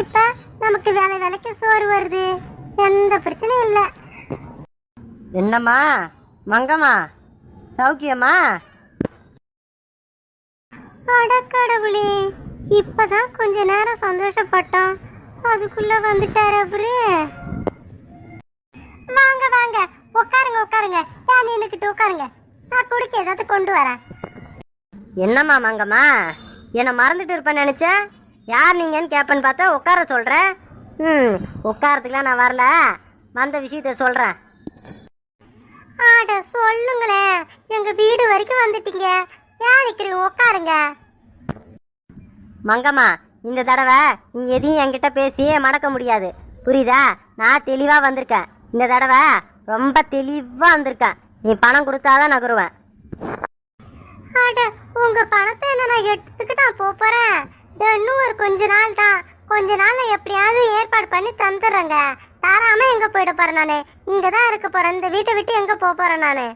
இப்ப நமக்கு வேலை வேலைக்கு சோறு வருது. எந்த பிரச்சனையும் இல்லை. என்னம்மா? மங்கம்மா? சௌக்கியம்மா? அடக்கடவுளே இப்பதான் கொஞ்ச நேரம் சந்தோஷப்பட்டோம். அதுக்குள்ள வந்துட்டாரு அவரு. வாங்க வாங்க. உட்காருங்க உட்காருங்க. ஏன் நின்னுக்கிட்டு உட்காருங்க. நான் குடிக்க ஏதாவது கொண்டு வரேன். என்னம்மா மங்கம்மா? என்னை மறந்துட்டு இருப்பேன்னு நினச்சேன் யார் நீங்கன்னு கேட்பேன்னு பார்த்தா உட்கார சொல்கிறேன் ம் உட்காரத்துக்குலாம் நான் வரல. வந்த விஷயத்த சொல்கிறேன் ஆட சொல்லுங்களேன். எங்கள் வீடு வரைக்கும் வந்துட்டீங்க. ஏன் நிக்கிறீங்க உட்காருங்க. மங்கம்மா இந்த தடவை நீ எதையும் என்கிட்ட பேசி மடக்க முடியாது. புரியுதா? நான் தெளிவாக வந்திருக்கேன். இந்த தடவை ரொம்ப தெளிவாக வந்திருக்கேன். நீ பணம் கொடுத்தாதான் நகருவேன். ஆட உங்க பணத்தை என்ன நான் எடுத்துக்கிட்டு நான் போகிறேன் போறேன்? இன்னும் ஒரு கொஞ்ச நாள் தான். கொஞ்ச நாள்ல எப்படியாவது ஏற்பாடு பண்ணி தந்துடுறேங்க. தாராம எங்க போயிட போறேன் நானு? இங்க தான் இருக்க போறேன். இந்த வீட்டை விட்டு எங்க போக போறேன் நானு?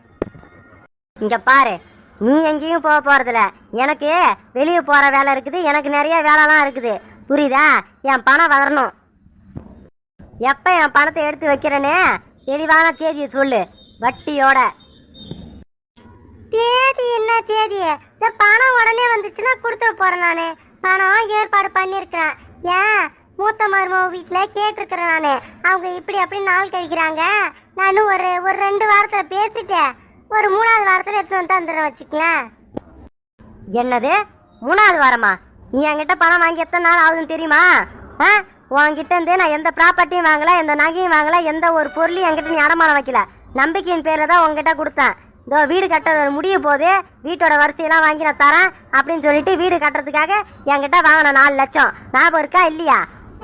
இங்க பாரு நீ எங்கேயும் போக போறதில்ல. எனக்கு வெளியே போற வேலை இருக்குது. எனக்கு நிறைய வேலைலாம் இருக்குது. புரியுதா? என் பணம் வரணும் எப்ப என் பணத்தை எடுத்து வைக்கிறேன்னு தெளிவான தேதியை சொல்லு. வட்டியோட. தேதி என்ன தேதி? இந்த பணம் உடனே வந்துச்சுன்னா கொடுத்துட போறேன் நானு. பணம் ஏற்பாடு பண்ணியிருக்கிறேன் ஏன்? மூத்த மருமக வீட்டில் கேட்டிருக்கிறேன் நான். அவங்க இப்படி அப்படி நாள் கழிக்கிறாங்க. நானும் ஒரு ஒரு ரெண்டு வாரத்தில் பேசிட்டேன். ஒரு மூணாவது வாரத்தில் எடுத்துட்டு வந்து தந்துடுறேன் வச்சுக்கலாம் என்னது? மூணாவது வாரமா? நீ என்கிட்ட பணம் வாங்கி எத்தனை நாள் ஆகுதுன்னு தெரியுமா? ஆ? உன்கிட்ட இருந்து நான் எந்த ப்ராப்பர்ட்டியும் வாங்கல எந்த நகையும் வாங்கல எந்த ஒரு பொருளையும் என்கிட்ட நீ அடமானம் வைக்கல. நம்பிக்கையின் பேரில் தான் உங்ககிட்ட கொடுத்தேன். இதோ வீடு கட்ட முடிய போது வீட்டோட வரிசையெல்லாம் வாங்கி நான் தரேன் அப்படின்னு சொல்லிட்டு வீடு கட்டுறதுக்காக என்கிட்ட வாங்கின நாலு லட்சம். ஞாபகம் இருக்கா இல்லையா?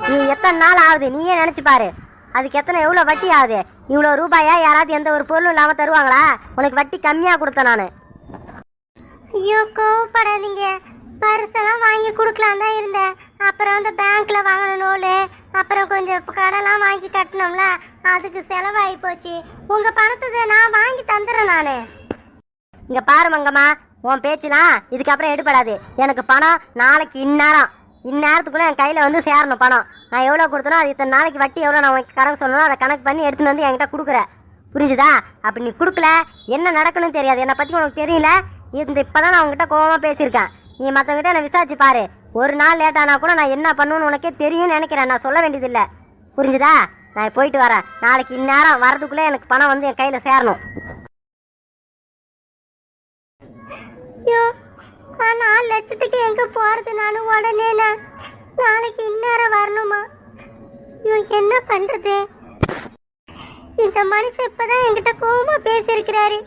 நீ எத்தனை நாள் ஆகுது? நீயே நினச்சி பாரு. அதுக்கு எத்தனை எவ்வளோ வட்டி ஆகுது? இவ்வளோ ரூபாயா? யாராவது எந்த ஒரு பொருளும் இல்லாமல் தருவாங்களா? உனக்கு வட்டி கம்மியாக கொடுத்தேன் நான். ஐயோ கோவப்படாதீங்க. பரிசெல்லாம் வாங்கி கொடுக்கலாம் தான் இருந்தேன். அப்புறம் அந்த பேங்க்கில் வாங்கின லோனு அப்புறம் கொஞ்சம் கடன்லாம் வாங்கி கட்டணும்ல. அதுக்கு செலவாகி போச்சு. உங்கள் பணத்தை நான் வாங்கி தந்துடுறேன் நான். இங்கே பாரு மங்கம்மா உன் பேச்சுலாம் இதுக்கப்புறம் எடுபடாது. எனக்கு பணம் நாளைக்கு இந்நேரம். இந்நேரத்துக்குள்ள என் கையில் வந்து சேரணும் பணம். நான் எவ்வளோ கொடுத்தனோ அது இத்தனை நாளைக்கு வட்டி எவ்வளோ நான் உனக்கு கணக்கு சொல்லணும் அதை கணக்கு பண்ணி எடுத்துன்னு வந்து என்கிட்ட கொடுக்குற. புரிஞ்சுதா? அப்படி நீ கொடுக்கல என்ன நடக்கணும்னு தெரியாது. என்னை பற்றி உனக்கு தெரியல. இந்த இப்போதான் நான் உங்ககிட்ட கோவமாக பேசியிருக்கேன். நீ மற்றவங்கிட்ட நான் விசாரிச்சு பாரு. ஒரு நாள் லேட் ஆனா கூட நான் என்ன பண்ணுன்னு உனக்கே தெரியும்னு நினைக்கிறேன். நான் சொல்ல வேண்டியதில்லை. புரிஞ்சுதா? நான் போயிட்டு வரேன். நாளைக்கு இந்நேரம் வரதுக்குள்ளே எனக்கு பணம் வந்து என் கையில் சேரணும். ஐயோ நான் நாலு லட்சத்துக்கு எங்கே போகிறது நானும் உடனே நான் நாளைக்கு இந்நேரம் வரணுமா? ஐயோ என்ன பண்ணுறது இந்த மனுஷன் இப்பதான் என்கிட்ட கோபமாக பேசியிருக்கிறாரு.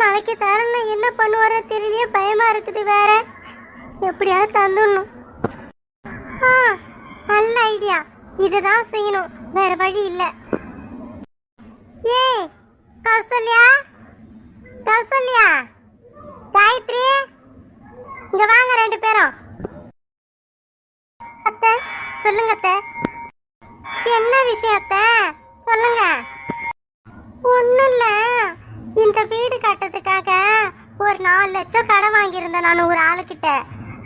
நாளைக்கு தரணும் என்ன பண்ணுவாரோ தெரியலையே பயமாக இருக்குது வேற. எப்படியாவது தந்துடணும். ஆ நல்ல ஐடியா இதுதான் செய்யணும். வேற வழி இல்லை. ஏ கௌசல்யா? கௌசல்யா? காயத்ரி? இங்க வாங்க ரெண்டு பேரும். அத்தை சொல்லுங்க அத்தை. என்ன விஷயம் அத்தை? சொல்லுங்க. ஒண்ணும் இல்ல. இந்த வீடு கட்டுறதுக்காக ஒரு நாலு லட்சம் கடன் வாங்கியிருந்தேன் நான் ஒரு ஆளுக்கிட்ட.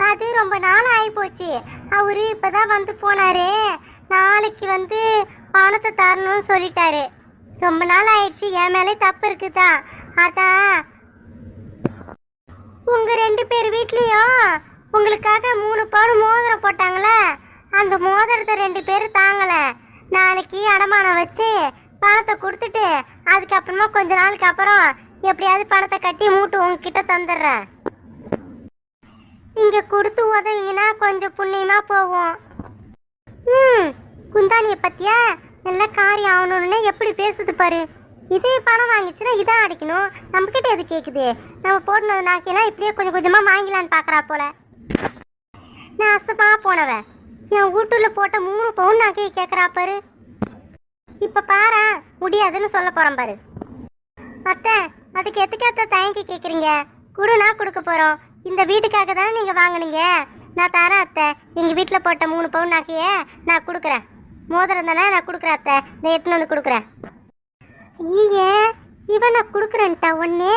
அது ரொம்ப நாள் ஆகி போச்சு. அவரு இப்பதான் வந்து போனாரு. நாளைக்கு வந்து பணத்தை தரணும்னு சொல்லிட்டாரு. ரொம்ப நாள் ஆயிடுச்சு. என் மேலே தப்பு இருக்குதா? அதான். உங்க ரெண்டு பேர் வீட்லயும் உங்களுக்காக மூணு பவுன் மோதிரம் போட்டாங்களே? அந்த மோதிரத்தை ரெண்டு பேரும் தாங்கல. நாளைக்கு அடமானம் வச்சு பணத்தை கொடுத்துட்டு அதுக்கப்புறமா கொஞ்ச நாளுக்கு அப்புறம் எப்படியாவது பணத்தை கட்டி மூட்டு உங்ககிட்ட தந்துடுறேன். இங்க கொடுத்து உதவிங்கன்னா கொஞ்சம் புண்ணியமா போகும் ம் குந்தானிய பத்தியா? நல்ல காரியம் ஆகணும்னு எப்படி பேசுது பாரு. இது பணம் வாங்கிச்சுன்னா இதான் அடிக்கணும். நம்ம கிட்ட எது கேக்குது? நம்ம போட்டுனது நாக்கெல்லாம் இப்படியே கொஞ்சம் கொஞ்சமா வாங்கிலான்னு பாக்குறா போல. நான் அசப்பா போனவன் என் வீட்டுல போட்ட மூணு பவுன் நாக்கே கேக்குறா பாரு. இப்ப பாரு முடியாதுன்னு சொல்ல போறேன் பாரு. அத்தை அதுக்கு எதுக்கு அத்தை தயங்கி கேக்குறீங்க? குடுனா கொடுக்க போறோம். இந்த வீட்டுக்காக தானே நீங்கள் வாங்கினீங்க? நான் தரேன் அத்தை. எங்கள் வீட்டில் போட்ட மூணு பவுன் நகையை நான் கொடுக்குறேன். மோதிரம் தானே நான் கொடுக்குறேன் அத்தை. இந்த எடுத்துன்னு வந்து கொடுக்குறேன். ஐயே இவன் நான் கொடுக்குறேன்ட்டா ஒன்று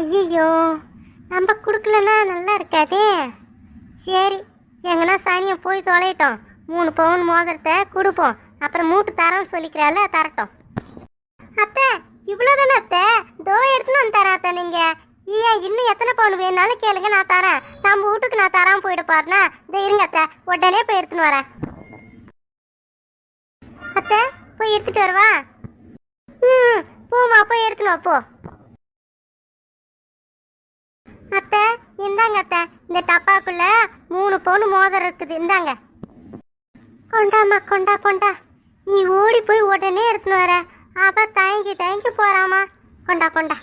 ஐயோ நம்ம கொடுக்கலன்னா நல்லா இருக்காதே. சரி எங்கன்னா சனியை போய் தொலையிட்டோம் மூணு பவுன் மோதிரத்தை கொடுப்போம். அப்புறம் மூட்டு தரோன்னு சொல்லிக்கிறால தரட்டும். அத்தை இவ்வளோ தானே அத்தை? தோ எடுத்துன்னு வந்து தரேன் அத்தை நீங்கள் ஏன் இன்னும் எத்தனை பவுன் வேணாலும் கேளுங்க நான் தரேன். நம்ம வீட்டுக்கு நான் தராமல் போயிட பாருண்ணா. இந்த இருங்க அத்தை உடனே போய் எடுத்துன்னு வரேன். அத்தை போய் எடுத்துட்டு வருவா? ம் போமா போய் எடுத்துன்னு போ. அத்தை இந்தாங்க அத்தை. இந்த டப்பாக்குள்ள மூணு பவுன் மோதிரம் இருக்குது இந்தாங்க. கொண்டாமா கொண்டா கொண்டா. நீ ஓடி போய் உடனே எடுத்துன்னு வர. அவ தயங்கி தயங்கி போறாமா. கொண்டா கொண்டா.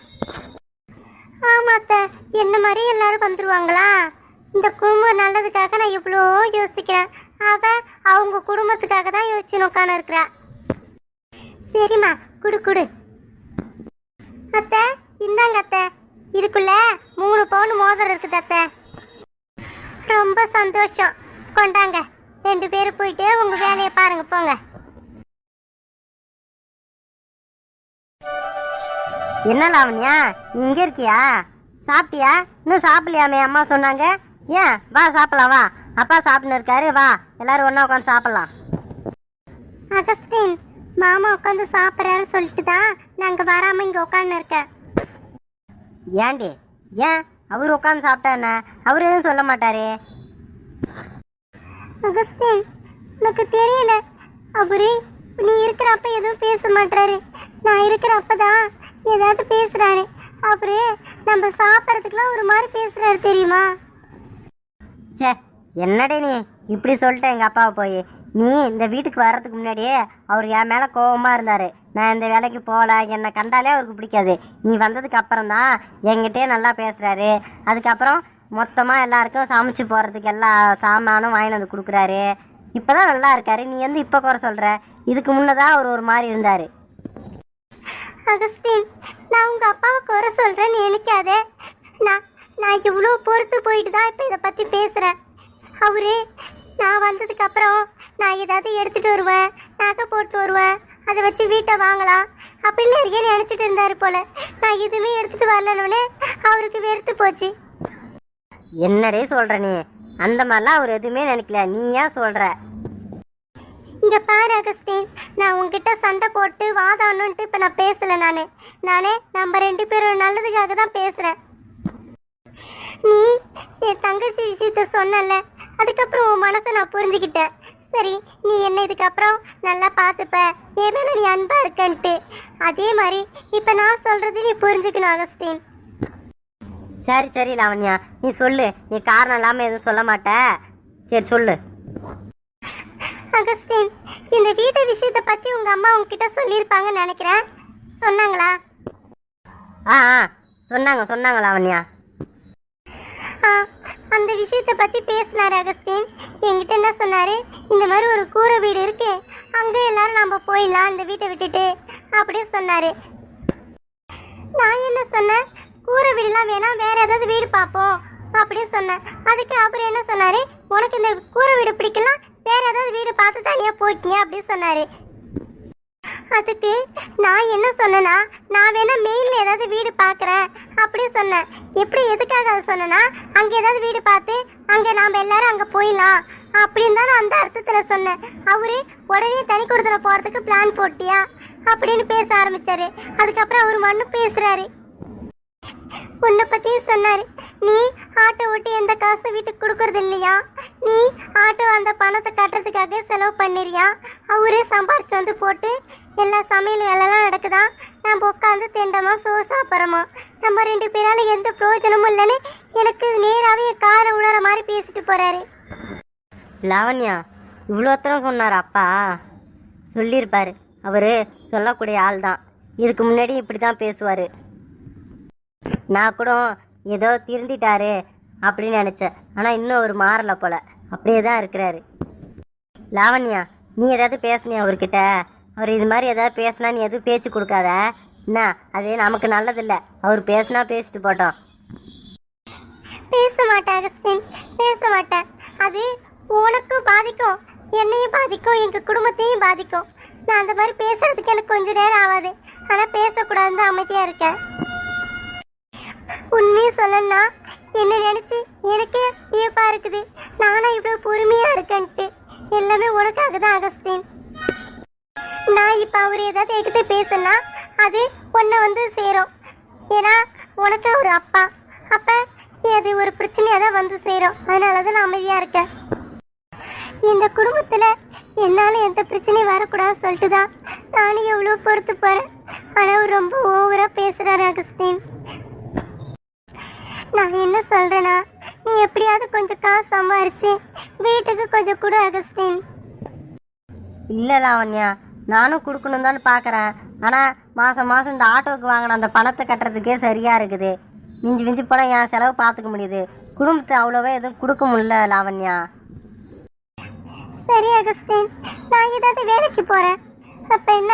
ஆமாத்த அத்தை. என்ன மாதிரி எல்லாரும் வந்துருவாங்களா? இந்த குடும்பம் நல்லதுக்காக நான் இவ்வளோ யோசிக்கிறேன். அவ அவங்க குடும்பத்துக்காக தான் யோசிச்சு உட்காந்து இருக்கிறா. சரிம்மா குடு குடு. அத்தை இந்தாங்க அத்தை. இதுக்குள்ள மூணு பவுன் மோதிரம் இருக்குது அத்தை. ரொம்ப சந்தோஷம். கொண்டாங்க. ரெண்டு பேரும் போயிட்டு உங்கள் வேலையை பாருங்க போங்க. என்ன லாவண்யா நீ இங்கே இருக்கியா? சாப்பிட்டியா? இன்னும் சாப்பிடலையாமே அம்மா சொன்னாங்க. ஏன்? வா சாப்பிடலாம் வா. அப்பா சாப்பிட்டுன்னு இருக்காரு வா. எல்லாரும் ஒன்றா உட்காந்து சாப்பிடலாம். அகஸ்டின் மாமா உட்காந்து சாப்பிட்றாருன்னு சொல்லிட்டு தான் நாங்க வராம இங்க உட்காந்து இருக்கேன். ஏண்டி ஏன்? அவர் உட்காந்து சாப்பிட்டா என்ன? அவர் எதுவும் சொல்ல மாட்டாரே. அகஸ்டின் எனக்கு தெரியல. அவரு நீ இருக்கிறப்ப எதுவும் பேச மாட்டாரு நான் இருக்கிறப்ப தான் ஏதாவது பேசுறாரு. அவரு நம்ம சாப்பிட்றதுக்குலாம் ஒரு மாதிரி பேசுறாரு தெரியுமா? ச்சே என்னடே நீ இப்படி சொல்லிட்ட எங்கள் அப்பாவை போய்? நீ இந்த வீட்டுக்கு வர்றதுக்கு முன்னாடியே அவர் என் மேலே கோவமாக இருந்தார். நான் இந்த வேலைக்கு போகல என்னை கண்டாலே அவருக்கு பிடிக்காது. நீ வந்ததுக்கு அப்புறம் தான் என்கிட்டயே நல்லா பேசுகிறாரு அதுக்கப்புறம் மொத்தமாக எல்லாருக்கும் சமைச்சு போகிறதுக்கு எல்லா சாமானும் வாங்கிட்டு வந்து கொடுக்குறாரு. இப்போ தான் நல்லா இருக்காரு. நீ வந்து இப்போ குறை சொல்கிற இதுக்கு முன்னதான் அவர் ஒரு மாதிரி இருந்தார். அகஸ்டின் நான் உங்கள் அப்பாவை குறை சொல்கிறேன்னு நினைக்காதே. நான் நான் இவ்வளோ பொறுத்து போயிட்டு தான் இப்போ இதை பற்றி பேசுகிறேன் அவரு நான் வந்ததுக்கப்புறம் நான் ஏதாவது எடுத்துகிட்டு வருவேன் நகை போட்டு வருவேன் அதை வச்சு வீட்டை வாங்கலாம் அப்படின்னு நிறைய நினச்சிட்டு இருந்தாரு போல். நான் எதுவுமே எடுத்துகிட்டு வரலன்னு அவருக்கு வெறுத்து போச்சு. என்னடே சொல்கிற நீ? அந்த மாதிரிலாம் அவர் எதுவுமே நினைக்கல. நீ ஏன் சொல்கிற இங்கே பாரு அகஸ்டின் நான் உங்ககிட்ட சண்டை போட்டு வாதாடணுன்ட்டு இப்போ நான் பேசலை நானே. நானே நம்ம ரெண்டு பேரும் நல்லதுக்காக தான் பேசுகிறேன் நீ என் தங்கச்சி விஷயத்த சொன்னல அதுக்கப்புறம் உன் மனசை நான் புரிஞ்சுக்கிட்டேன். சரி நீ என்ன இதுக்கப்புறம் நல்லா பார்த்துப்ப என் மேலே நீ அன்பாக இருக்கன்ட்டு. அதே மாதிரி இப்போ நான் சொல்கிறது நீ புரிஞ்சுக்கணும் அகஸ்டின் சரி சரி லாவண்யா நீ சொல்லு. நீ காரணம் இல்லாமல் எதுவும் சொல்ல மாட்ட. சரி சொல்லு. அகஸ்டின் இந்த வீட்டு விஷயத்தை பத்தி உங்க அம்மா உங்ககிட்ட சொல்லியிருப்பாங்கன்னு நினைக்கிறேன். சொன்னாங்களா? ஆ ஆ சொன்னாங்க சொன்னாங்க லாவண்யா அந்த விஷயத்தை பத்தி பேசினாரு அகஸ்டின். என்கிட்ட என்ன சொன்னாரு? இந்த மாதிரி ஒரு கூரை வீடு இருக்கு அங்க எல்லாரும் நம்ம போயிடலாம் இந்த வீட்டை விட்டுட்டு அப்படின்னு சொன்னாரு. நான் என்ன சொன்னேன்? கூரை வீடுலாம் வேணாம் வேற ஏதாவது வீடு பார்ப்போம் அப்படின்னு சொன்னேன். அதுக்கு அவர் என்ன சொன்னாரு? உனக்கு இந்த கூரை வீடு பிடிக்கலாம் வேற ஏதாவது வீடு பார்த்து தனியா போய்க்கிங்க அப்படின்னு சொன்னாரு. அதுக்கு நான் என்ன சொன்னேன்னா நான் வேணா மெயிலில் ஏதாவது வீடு பார்க்குறேன் அப்படி சொன்னேன். எப்படி எதுக்காக அதை சொன்னேன்னா அங்கே ஏதாவது வீடு பார்த்து அங்கே நாம் எல்லாரும் அங்கே போயிடலாம் அப்படின்னு தான் நான் அந்த அர்த்தத்தில் சொன்னேன். அவரு உடனே தனி கொடுத்துட போகிறதுக்கு பிளான் போட்டியா அப்படின்னு பேச ஆரம்பிச்சாரு. அதுக்கப்புறம் அவர் மண்ணு பேசுறாரு. உன்னை பத்தியும் சொன்னார். நீ ஆட்டோ ஓட்டி எந்த காசு வீட்டுக்கு கொடுக்கறது இல்லையா? நீ ஆட்டோ அந்த பணத்தை கட்டுறதுக்காக செலவு பண்ணிறியா அவரே சம்பாரிச்சு வந்து போட்டு எல்லா சமையல் வேலைலாம் நடக்குதா? நம்ம உட்காந்து திண்டமா சோ சாப்பிட்றோமா? நம்ம ரெண்டு பேரால் எந்த பிரயோஜனமும் இல்லைன்னு எனக்கு நேராகவே காரை உணர மாதிரி பேசிட்டு போகிறாரு லாவண்யா இவ்வளோத்தரம் சொன்னார் அப்பா. சொல்லியிருப்பார். அவர் சொல்லக்கூடிய ஆள் தான் இதுக்கு முன்னாடி இப்படி தான் பேசுவார். நான் கூட ஏதோ திருந்திட்டாரு அப்படின்னு நினச்சேன். ஆனால் இன்னும் அவர் மாறலை போல. அப்படியே தான் இருக்கிறாரு. லாவண்யா நீ ஏதாவது பேசுனியா அவர்கிட்ட? அவர் இது மாதிரி ஏதாவது பேசினா நீ எதுவும் பேச்சு கொடுக்காத. என்ன? அது நமக்கு நல்லதில்லை. அவர் பேசுனா பேசிட்டு போட்டோம். பேச மாட்டேன் அகஸ்டின். பேச மாட்டேன். அது உனக்கும் பாதிக்கும். என்னையும் பாதிக்கும். எங்கள் குடும்பத்தையும் பாதிக்கும். நான் அந்த மாதிரி பேசுறதுக்கு எனக்கு கொஞ்சம் நேரம் ஆகாது. ஆனால் பேசக்கூடாதுன்னு தான் இருக்கேன். உண்மையை சொல்லணும்னா என்ன நினச்சி எனக்கே வியப்பாக இருக்குது. நானும் இவ்வளோ பொறுமையாக இருக்கேன்ட்டு. எல்லாமே உனக்காக தான் அகஸ்டின். நான் இப்போ அவர் ஏதாவது என்கிட்ட பேசுனா அது உன்னை வந்து சேரும். ஏன்னா உனக்கு ஒரு அப்பா. அப்போ அது ஒரு பிரச்சனையாக தான் வந்து சேரும். அதனால தான் நான் அமைதியாக இருக்கேன். இந்த குடும்பத்தில் என்னால் எந்த பிரச்சனையும் வரக்கூடாதுன்னு சொல்லிட்டு தான் நானும் எவ்வளோ பொறுத்து போகிறேன் ஆனால் அவர் ரொம்ப ஓவராக பேசுகிறாரு அகஸ்டின். நான் என்ன சொல்றேன்னா நீ எப்படியாவது கொஞ்சம் காசு சம்பாரிச்சு வீட்டுக்கு கொஞ்சம் கொடு அகஸ்டின். இல்லை லாவண்யா நானும் கொடுக்கணும் தான் பார்க்குறேன் ஆனால் மாதம் மாதம் இந்த ஆட்டோவுக்கு வாங்கின அந்த பணத்தை கட்டுறதுக்கே சரியாக இருக்குது. மிஞ்சி மிஞ்சி போனால் என் செலவு பார்த்துக்க முடியுது. குடும்பத்தை அவ்வளோவா எதுவும் கொடுக்க முடியல லாவண்யா சரி அகஸ்டின் நான் ஏதாவது வேலைக்கு போறேன். அப்ப என்ன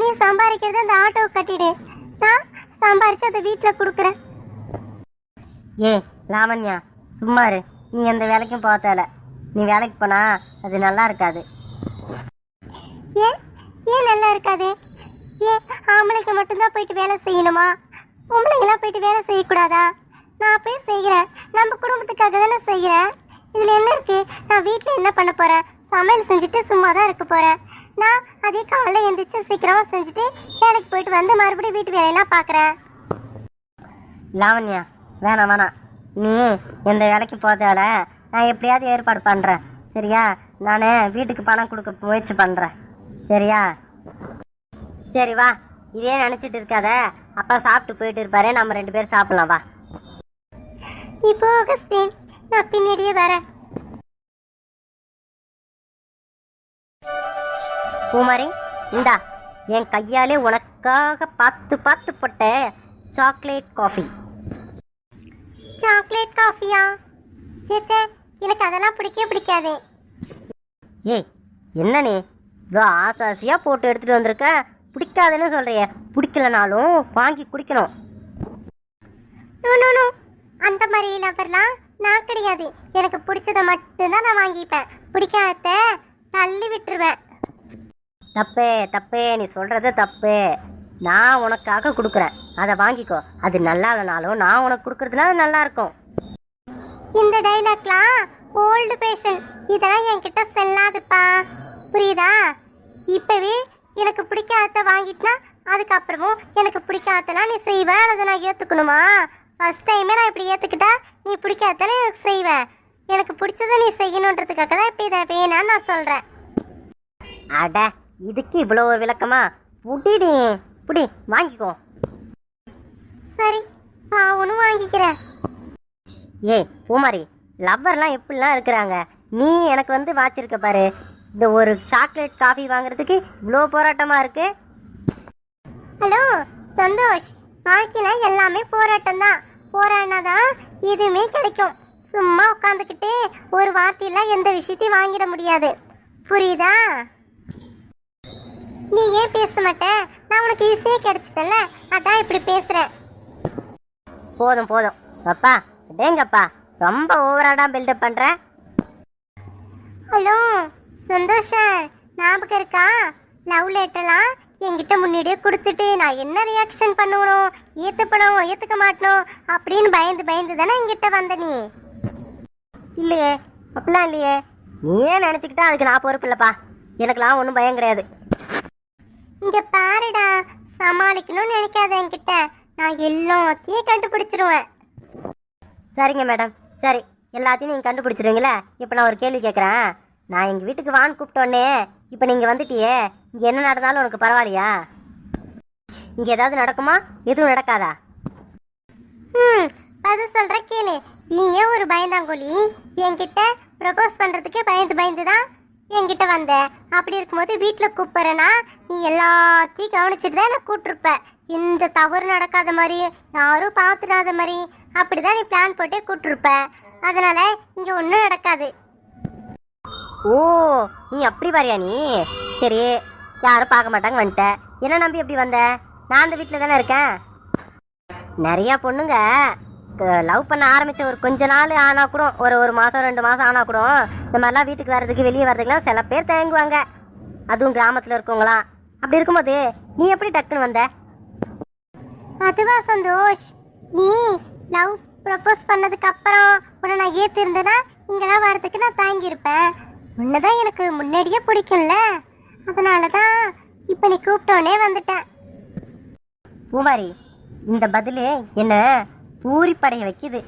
நீ சம்பாதிக்கிறத அந்த ஆட்டோவை கட்டிடு. நான் சம்பாரிச்சு அதை வீட்டில் கொடுக்குறேன். ஏ லாவண்யா சும்மா இரு. நீ எந்த வேலைக்கும் போக தேவை நீ வேலைக்கு போனா அது நல்லா இருக்காது. ஏன்? ஏன் நல்லா இருக்காது? ஏன் ஆம்பளைக்கு மட்டும்தான் போயிட்டு வேலை செய்யணுமா? பொம்பளைங்களாம் போயிட்டு வேலை செய்யக்கூடாதா? நான் போய் செய்கிறேன். நம்ம குடும்பத்துக்காக தானே செய்கிறேன். இதில் என்ன இருக்கு? நான் வீட்டில் என்ன பண்ண போகிறேன் சமையல் செஞ்சுட்டு சும்மா தான் இருக்க போகிறேன் நான் அதே காலையில் எழுந்திரிச்சு சீக்கிரமாக செஞ்சுட்டு வேலைக்கு போயிட்டு வந்து மறுபடியும் வீட்டு வேலையெல்லாம் பார்க்குறேன் லாவண்யா வேணாம் வேணாம். நீ எந்த வேலைக்கு போதால நான் எப்படியாவது ஏற்பாடு பண்ணுறேன் சரியா? நான் வீட்டுக்கு பணம் கொடுக்க முயற்சி பண்ணுறேன் சரியா? சரி வா. இதே நினச்சிட்டு இருக்காத. அப்பா சாப்பிட்டு போயிட்டு இருப்பாரு. நம்ம ரெண்டு பேரும் சாப்பிடலாம் வா. இப்போ அகஸ்டின் நான் பின்னாடியே வரேன். பூமாரி இந்தா. என் கையாலே உனக்காக பார்த்து பார்த்து போட்ட சாக்லேட் காஃபி. சாக்லேட் காஃபியா? சேச்சே எனக்கு அதெல்லாம் பிடிக்கவே பிடிக்காது. ஏய் என்ன நீ? இவ்வளோ ஆசை ஆசையாக போட்டு எடுத்துகிட்டு வந்திருக்க. பிடிக்காதுன்னு சொல்கிறிய பிடிக்கலனாலும் வாங்கி குடிக்கணும். நோ அந்த மாதிரி லவர்லாம் நான் கிடையாது. எனக்கு பிடிச்சதை மட்டும்தான் நான் வாங்கிப்பேன். பிடிக்காத தள்ளி விட்டுருவேன். தப்பே தப்பே. நீ சொல்கிறது தப்பு. நான் உனக்காக கொடுக்குறேன். அதை வாங்கிக்கோ. அது நல்லா இல்லைனாலும் நான் உனக்கு கொடுக்குறதுனால அது நல்லா இருக்கும். இந்த டைலாக்லாம் ஓல்டு பேஷன் இதெல்லாம் என்கிட்ட செல்லாதுப்பா புரியுதா? இப்பவே எனக்கு பிடிக்காத வாங்கிட்டுனா அதுக்கப்புறமும் எனக்கு பிடிக்காதலாம் நீ செய்வ. அதை நான் ஏற்றுக்கணுமா ஃபஸ்ட் டைமே நான் இப்படி ஏற்றுக்கிட்டா நீ பிடிக்காதல எனக்கு செய்வேன் எனக்கு பிடிச்சதை நீ செய்யணுன்றதுக்காக தான் இப்போ இதை வேணான்னு நான் சொல்கிறேன் அட இதுக்கு இவ்வளோ ஒரு விளக்கமா? புடிடி புடி வாங்கிக்கோ. சரி பாவனும் வாங்கிக்கிறேன். ஏய் பூமாரி லவ்வர்லாம் எப்படிலாம் இருக்கிறாங்க? நீ எனக்கு வந்து வாச்சிருக்க பாரு. இந்த ஒரு சாக்லேட் காஃபி வாங்குறதுக்கு இவ்வளோ போராட்டமாக இருக்கு. ஹலோ சந்தோஷ் வாழ்க்கையில் எல்லாமே போராட்டம் தான் போராடினாதான் எதுவுமே கிடைக்கும். சும்மா உட்காந்துக்கிட்டு ஒரு வார்த்தையில எந்த விஷயத்தையும் வாங்கிட முடியாது. புரியுதா? நீ ஏன் பேச மாட்ட? நான் உனக்கு ஈஸியாக கிடைச்சிட்டல. அதான் இப்படி பேசுகிறேன் போதும் போதும். அப்பா டேங்கப்பா ரொம்ப ஓவராடா பில்டப் பண்ற. ஹலோ சந்தோஷ் ஞாபகம் இருக்கா? லவ் லெட்டர்லாம் என்கிட்ட முன்னாடியே கொடுத்துட்டு நான் என்ன ரியாக்ஷன் பண்ணணும் ஏற்றுப்பணும் ஏற்றுக்க மாட்டணும் அப்படின்னு பயந்து பயந்து தானே என்கிட்ட வந்த நீ? இல்லையே அப்படிலாம் இல்லையே. நீயே நினச்சிக்கிட்டா அதுக்கு நான் பொறுப்பு இல்லைப்பா. எனக்கெல்லாம் ஒன்றும் பயம் கிடையாது. இங்க பாருடா சமாளிக்கணும்னு நினைக்காத என்கிட்ட. நான் எல்லாத்தையும் கண்டுபிடிச்சிருவேன். சரிங்க மேடம். சரி எல்லாத்தையும் நீங்கள் கண்டுபிடிச்சிருவீங்களே? இப்போ நான் ஒரு கேள்வி கேட்குறேன் நான் எங்கள் வீட்டுக்கு வான்னு கூப்பிட்டோன்னே இப்போ நீங்கள் வந்துட்டியே இங்கே என்ன நடந்தாலும் உனக்கு பரவாயில்லையா? இங்கே ஏதாவது நடக்குமா? எதுவும் நடக்காதா? ம் பதில் சொல்ற கேளு. நீ ஏன் ஒரு பயந்தாங்கோலி என்கிட்ட ப்ரப்போஸ் பண்றதுக்கு பயந்து பயந்து தான் என்கிட்ட வந்த. அப்படி இருக்கும்போது வீட்டில் கூப்பிட்றேன்னா நீ எல்லாத்தையும் கவனிச்சுட்டு தான் எனக்கு கூப்பிட்டுருப்ப. இந்த தவறு நடக்காத மாதிரி யாரும் பார்த்துடாத மாதிரி அப்படிதான் நீ பிளான் போட்டே கூப்பிட்டுருப்ப அதனால இங்க ஒன்றும் நடக்காது. ஓ நீ அப்படி வரியா நீ? சரி யாரும் பார்க்க மாட்டாங்க வந்துட்ட. என்ன நம்பி எப்படி வந்த? நான் அந்த வீட்டில் தானே இருக்கேன். நிறையா பொண்ணுங்க லவ் பண்ண ஆரம்பித்த ஒரு கொஞ்ச நாள் ஆனால் கூட ஒரு ஒரு மாதம் ரெண்டு மாதம் ஆனால் கூட இந்த மாதிரிலாம் வீட்டுக்கு வர்றதுக்கு வெளியே வர்றதுக்குலாம் சில பேர் தயங்குவாங்க. அதுவும் கிராமத்தில் இருக்கவங்களாம் அப்படி இருக்கும்போது நீ எப்படி டக்குன்னு வந்த? அதுவா சந்தோஷ். நீ லவ் ப்ரப்போஸ் பண்ணதுக்கு அப்புறம் உன்னை நான் ஏற்றிருந்தேன்னா இங்கெல்லாம் வரதுக்கு நான் தாங்கியிருப்பேன் உன்னதான் எனக்கு முன்னாடியே பிடிக்கும்ல. அதனால தான் இப்போ நீ கூப்பிட்டோன்னே வந்துட்டேன். பூமாரி இந்த பதில் என்ன பூரிப்படைய வைக்குது.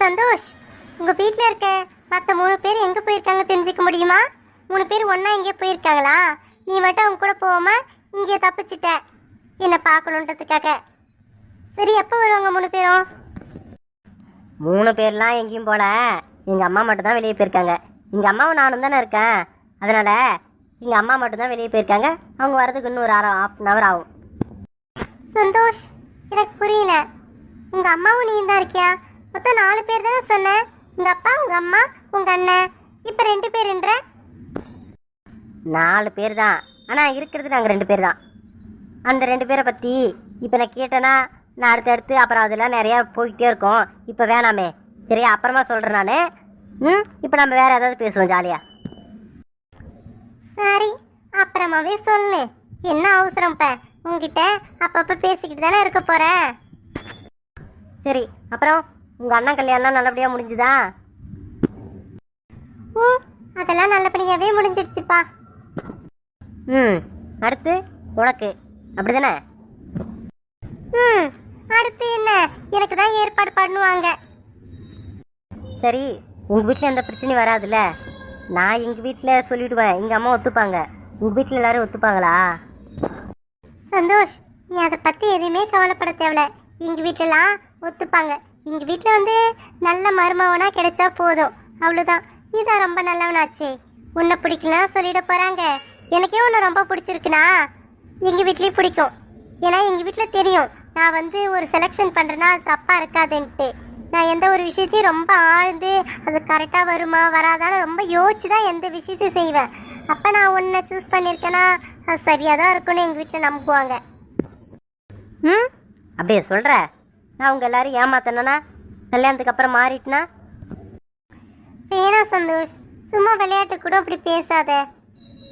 சந்தோஷ் உங்கள் வீட்டில் இருக்க மற்ற மூணு பேர் எங்கே போயிருக்காங்க தெரிஞ்சுக்க முடியுமா? மூணு பேர் ஒன்றா எங்கே போயிருக்காங்களா? நீ மட்டும் அவங்க கூட போகாமல் இங்கே தப்பிச்சிட்ட. என்னை பார்க்கணுன்றதுக்காக. சரி எப்போ வருவாங்க மூணு பேரும்? மூணு பேர்லாம் எங்கேயும் போல. எங்கள் அம்மா மட்டும் தான் வெளியே போயிருக்காங்க. எங்கள் அம்மாவும் நானும் தானே இருக்கேன். அதனால எங்கள் அம்மா மட்டும் தான் வெளியே போயிருக்காங்க. அவங்க வரதுக்கு இன்னும் ஒரு அரை ஆஃப் அன் ஹவர் ஆகும். சந்தோஷ் எனக்கு புரியல. உங்க அம்மாவும் நீ தான் இருக்கியா? மொத்தம் நாலு பேர் தானே சொன்னேன். உங்க அப்பா உங்க அம்மா உங்க அண்ணன். இப்போ ரெண்டு பேருன்ற? நாலு பேர் தான். ஆனால் இருக்கிறது நாங்கள் ரெண்டு பேர் தான். அந்த ரெண்டு பேரை பற்றி இப்போ நான் கேட்டேன்னா நான் அடுத்தடுத்து அப்புறம் அதெல்லாம் நிறையா போய்கிட்டே இருக்கோம். இப்போ வேணாமே. சரியா? அப்புறமா சொல்கிறேன் நான். ம்? இப்போ நம்ம வேறு ஏதாவது பேசுவோம் ஜாலியாக சரி. அப்புறமாவே சொல்லு. என்ன அவசரம் இப்ப? உங்ககிட்ட அப்பப்ப பேசிக்கிட்டு தானே இருக்க போற? சரி. அப்புறம் உங்கள் அண்ணன் கல்யாணம்லாம் நல்லபடியாக முடிஞ்சுதா? ம் அதெல்லாம் நல்லபடியாவே முடிஞ்சிடுச்சுப்பா. ம். அடுத்து உனக்கு. அப்படி தானே ம் அடுத்து என்ன? எனக்கு தான் ஏற்பாடு பண்ணுவாங்க. சரி உங்கள் வீட்டில் எந்த பிரச்சனையும் வராதுல்ல? நான் எங்கள் வீட்டில் சொல்லிவிடுவேன் எங்கள் அம்மா ஒத்துப்பாங்க. உங்கள் வீட்டில் எல்லாரும் ஒத்துப்பாங்களா? சந்தோஷ் நீ அதை பத்தி எதுவுமே கவலைப்பட தேவையில்ல எங்க வீட்டுலலாம் ஒத்துப்பாங்க. எங்க வீட்டில் வந்து நல்ல மருமவனா கிடைச்சா போதும். அவ்வளோதான் நீதான் ரொம்ப நல்லவனாச்சே. உன்னை பிடிக்கலன்னா சொல்லிட போறாங்க. எனக்கே உன்னை ரொம்ப பிடிச்சிருக்குண்ணா. எங்கள் வீட்லயும் பிடிக்கும். ஏன்னா எங்கள் வீட்டில் தெரியும். நான் வந்து ஒரு செலெக்ஷன் பண்ணுறேன்னா அது தப்பாக இருக்காதுன்ட்டு. நான் எந்த ஒரு விஷயத்தையும் ரொம்ப ஆழ்ந்து அது கரெக்டாக வருமா வராதான்னு ரொம்ப யோசிச்சு தான் எந்த விஷயத்தையும் செய்வேன். அப்போ நான் ஒன்றை சூஸ் பண்ணியிருக்கேன்னா அது சரியாக தான் இருக்கும்னு எங்கள் வீட்டில் நம்புவாங்க. ம்? அப்படியே சொல்கிற நான் உங்கள் எல்லாரும் ஏமாத்தனா கல்யாணத்துக்கு அப்புறம் மாறிட்டுனா? வேணாம் சந்தோஷ். சும்மா விளையாட்டு கூட அப்படி பேசாத.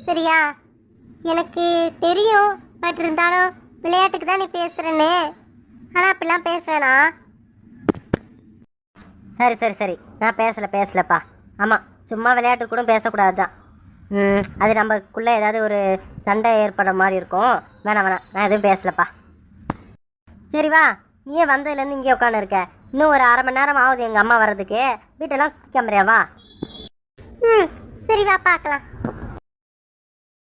சரியா? எனக்கு தெரியும் பட் இருந்தாலும் விளையாட்டுக்கு தான் நீ பேசுகிறேன்னு ஆனால் அப்படிலாம் பேசுவேனா சரி சரி சரி. நான் பேசலை பேசலப்பா. ஆமாம் சும்மா விளையாட்டு கூட பேசக்கூடாது தான் ம் அது நமக்குள்ளே ஏதாவது ஒரு சண்டை ஏற்படுற மாதிரி இருக்கும். வேணாம் வேணாம். நான் எதுவும் பேசலப்பா. சரி வா. நீயே வந்ததுலேருந்து இங்கே உட்காந்து இருக்க இன்னும் ஒரு அரை மணி நேரம் ஆகுது எங்கள் அம்மா வர்றதுக்கு. வீட்டெல்லாம் சுற்றி கிளம்புறியா? வா. ம் சரி வா பார்க்கலாம்.